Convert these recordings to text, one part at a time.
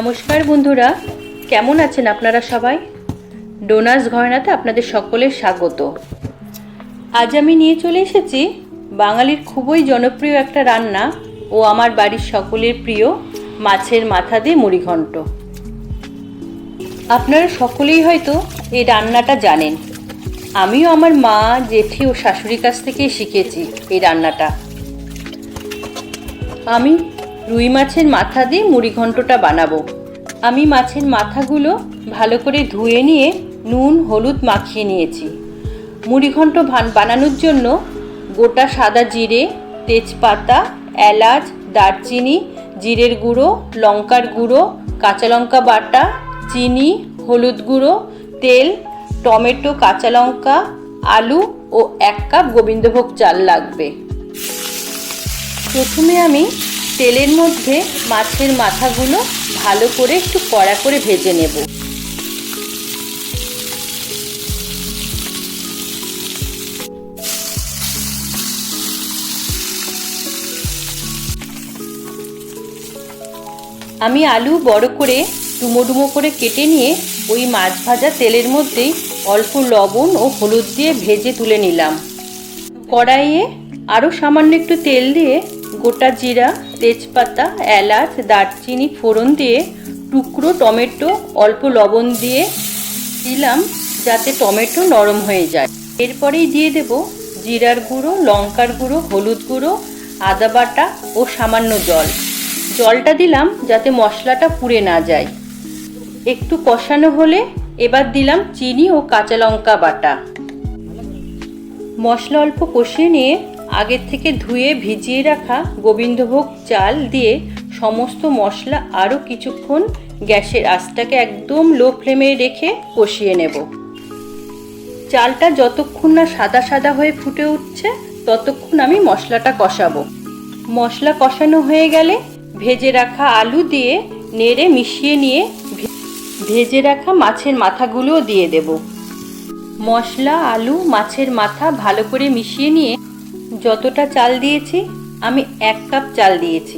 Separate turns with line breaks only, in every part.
নমস্কার বন্ধুরা, কেমন আছেন আপনারা সবাই? ডোনাস ঘরানাতে আপনাদের সকলের স্বাগত। আজ আমি নিয়ে চলে এসেছি বাঙালির খুবই জনপ্রিয় একটা রান্না ও আমার বাড়ির সকলের প্রিয় মাছের মাথা দিয়ে মুড়িঘণ্ট আপনারা সকলেই হয়তো এই রান্নাটা জানেন। আমিও আমার মা, জেঠি ও শাশুড়ির কাছ থেকেই শিখেছি এই রান্নাটা। আমি রুই মাছের মাথা দিয়ে মুড়ি ঘন্টটা বানাবো। আমি মাছের মাথাগুলো ভালো করে ধুয়ে নিয়ে নুন, হলুদ মাখিয়ে নিয়েছি। মুড়ি ঘন্ট বানানোর জন্য গোটা সাদা জিরে, তেজপাতা, এলাচ, দারচিনি, জিরের গুঁড়ো, লঙ্কার গুঁড়ো, কাঁচা লঙ্কা বাটা, চিনি, হলুদ গুঁড়ো, তেল, টমেটো, কাঁচা লঙ্কা, আলু ও এক কাপ গোবিন্দভোগ চাল লাগবে। প্রথমে আমি তেলের মধ্যে মাছের মাথাগুলো ভালো করে একটু কড়া করে ভেজে নেব। আমি আলু বড় করে ডুমো ডুমো করে কেটে নিয়ে ওই মাছ ভাজা তেলের মধ্যেই অল্প লবণ ও হলুদ দিয়ে ভেজে তুলে নিলাম। কড়াইয়ে আরও সামান্য একটু তেল দিয়ে গোটা জিরা, তেজপাতা, এলাচ, দারচিনি, ফোড়ন দিয়ে টুকরো টমেটো, অল্প লবণ দিয়ে দিলাম যাতে টমেটো নরম হয়ে যায়। এরপরেই দিয়ে দেব জিরার গুঁড়ো, লঙ্কার গুঁড়ো, হলুদ গুঁড়ো, আদা বাটা ও সামান্য জল। জলটা দিলাম যাতে মশলাটা পুড়ে না যায়। একটু কষানো হলে এবার দিলাম চিনি ও কাঁচা লঙ্কা বাটা। মশলা অল্প কষিয়ে নিয়ে আগের থেকে ধুয়ে ভিজিয়ে রাখা গোবিন্দভোগ চাল দিয়ে সমস্ত মশলা আরও কিছুক্ষণ গ্যাসের আঁচটাকে একদম লো ফ্লেমে রেখে কষিয়ে নেব। চালটা যতক্ষণ না সাদা সাদা হয়ে ফুটে উঠছে, ততক্ষণ আমি মশলাটা কষাবো। মশলা কষানো হয়ে গেলে ভেজে রাখা আলু দিয়ে নেড়ে মিশিয়ে নিয়ে ভেজে রাখা মাছের মাথাগুলোও দিয়ে দেবো। মশলা, আলু, মাছের মাথা ভালো করে মিশিয়ে নিয়ে যতটা চাল দিয়েছি, আমি এক কাপ চাল দিয়েছি।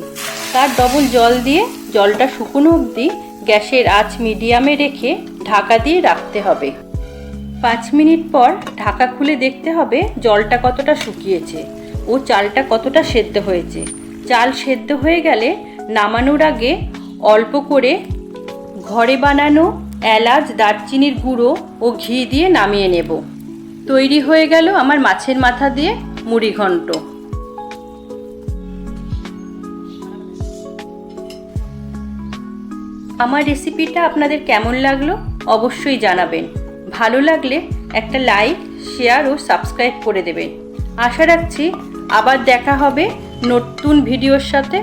তার ডবল জল দিয়ে জলটা শুকনো অবধি গ্যাসের আঁচ মিডিয়ামে রেখে ঢাকা দিয়ে রাখতে হবে। পাঁচ মিনিট পর ঢাকা খুলে দেখতে হবে জলটা কতটা শুকিয়েছে ও চালটা কতটা সেদ্ধ হয়েছে। চাল সেদ্ধ হয়ে গেলে নামানোর আগে অল্প করে ঘরে বানানো এলাচ, দারচিনির গুঁড়ো ও ঘি দিয়ে নামিয়ে নেব। তৈরি হয়ে গেল আমার মাছের মাথা দিয়ে মুড়ি ঘন্ট আমার রেসিপিটা আপনাদের কেমন লাগল অবশ্যই জানাবেন। ভালো লাগলে একটা লাইক শেয়ার ও সাবস্ক্রাইব করে দেবেন। আশা রাখছি আবার দেখা হবে নতুন ভিডিওর সাথে।